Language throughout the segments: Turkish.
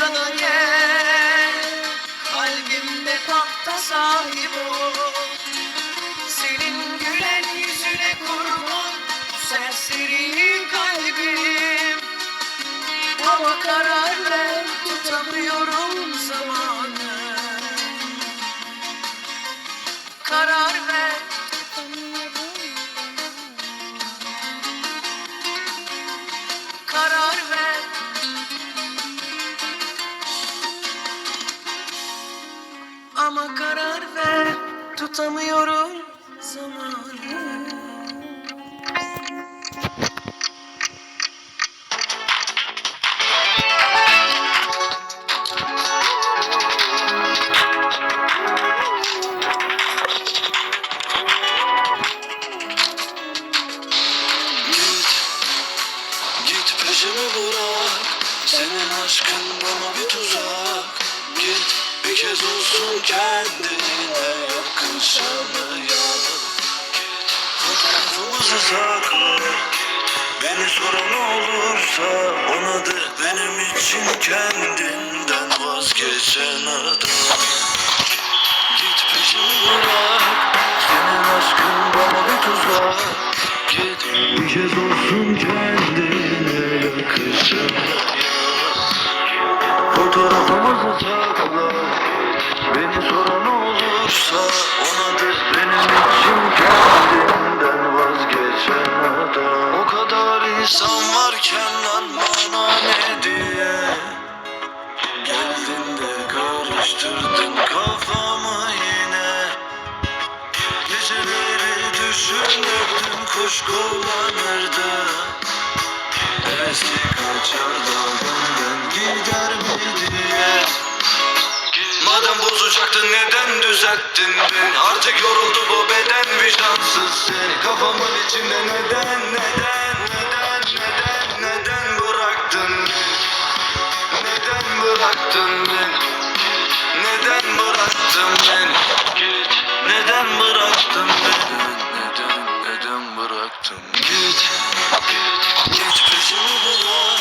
ya da gel Kalbimde tahta sahip ol. Senin gülen yüzüne kurban Bu kalbim. Ama karar Ama karar ver tutamıyorum zamanı sakla Beni soran olursa ona de. Benim için kendinden vazgeçen adam. Git peşimi bırak. Senin aşkın bana bir tuzak. Git bir kez olsun kendine yakışan Fotoğrafımızı sakla. Beni soran olursa insan varken lan bana ne diye? Geldin de karıştırdın kafamı yine. Geceleri düşünürdüm kuş kullanırdı. Eski kaçar da benden gider mi diye. Madem bozacaktın neden düzelttin beni? Artık yoruldu bu beden vicdansız seni. Kafamın içinde neden neden neden neden neden bıraktın? Neden bıraktın beni? Neden bıraktın beni? Neden bıraktın beni? Neden neden bıraktın? Git Git peşimi bırak.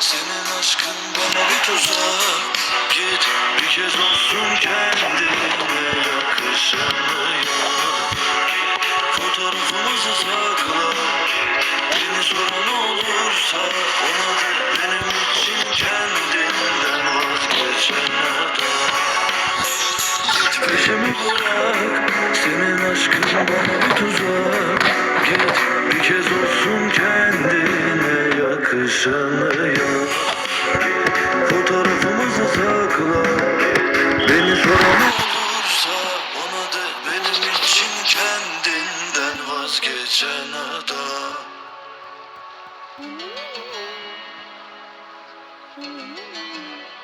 Senin aşkın bana bir tuzak. Git bir kez olsun kendine yakışanı yap Fotoğrafımızı sakla olursa Ona da benim için kendinden vazgeçen adam Git peşimi bırak Senin aşkın bana tuzak. Git bir kez olsun kendine yakışanı yap Fotoğrafımızı sakla. Beni soran olursa da benim için kendinden vazgeçen adam Ne yapıyorsun mesela? Ah,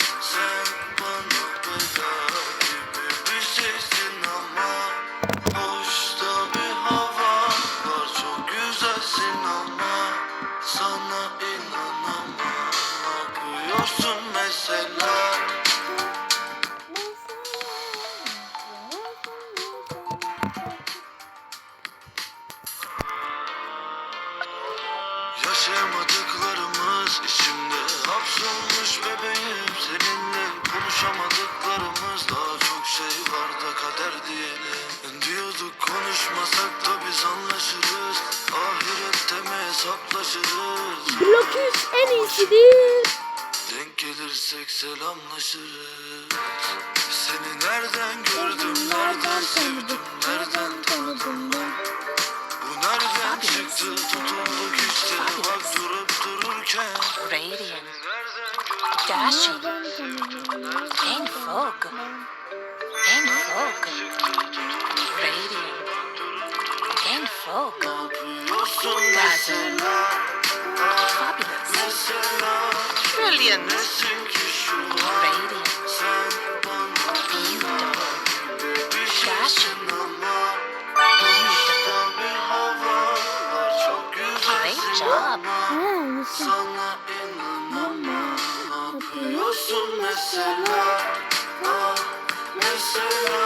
Yapıyorsun mesela. Yaşayamadıklarımız içimde hapsolmuş bebeğim. Seninle konuşamadıklarımız daha çok şey var da kader diyelim. Diyorduk konuşmasak da biz anlaşırız. Ahirette mi hesaplaşırız? Blok 100 en iyisidir. Seni nereden gördüm, nereden sevdim, nereden tanıdım ben? Bu nereden çıktı? tutulduk işte bak durup dururken. Radiant, dashing, en vogue, en vogue, radiant, en yapıyorsun mesela? Fabulous, Mesela Brilliant. Ama Sana inanamam yapıyorsun mesela Ah mesela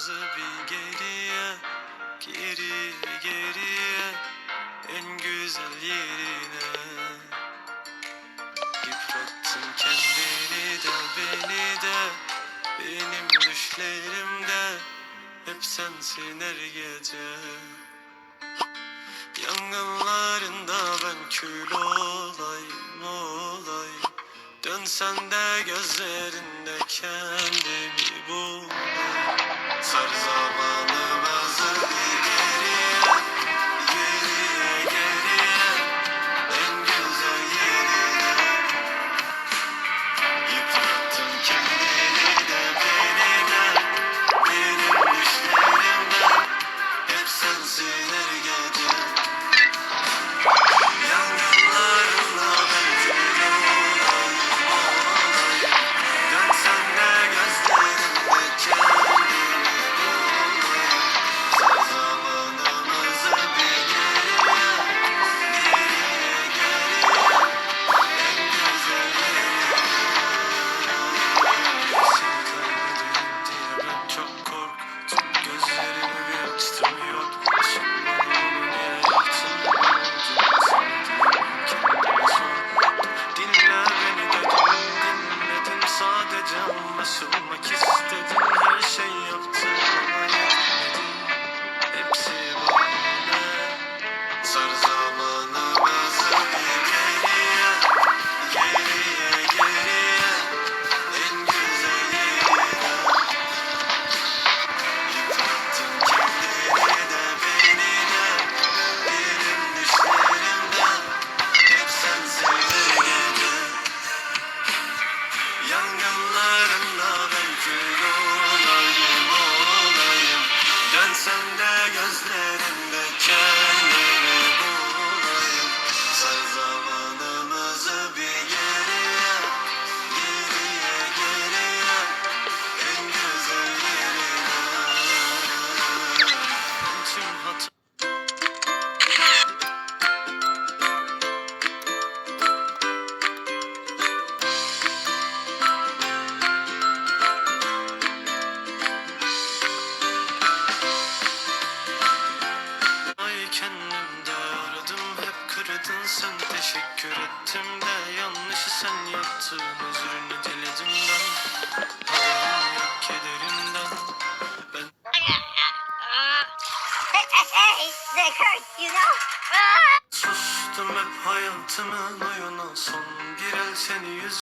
zamanımızı bir geriye Geriye geriye En güzel yerine. Yıprattın kendini de beni de Benim düşlerimde Hep sensin her gece. Yangınlarında ben kül olayım olayım. Dönsen de gözlerinde kendimi bulayım Sar zamanımızı sun. Teşekkür ettim de yanlışı sen yaptın. Özrünü diledim ben. Haberim yok kederimden ben sustum hep hayatımın oyunu son bir el seni yüz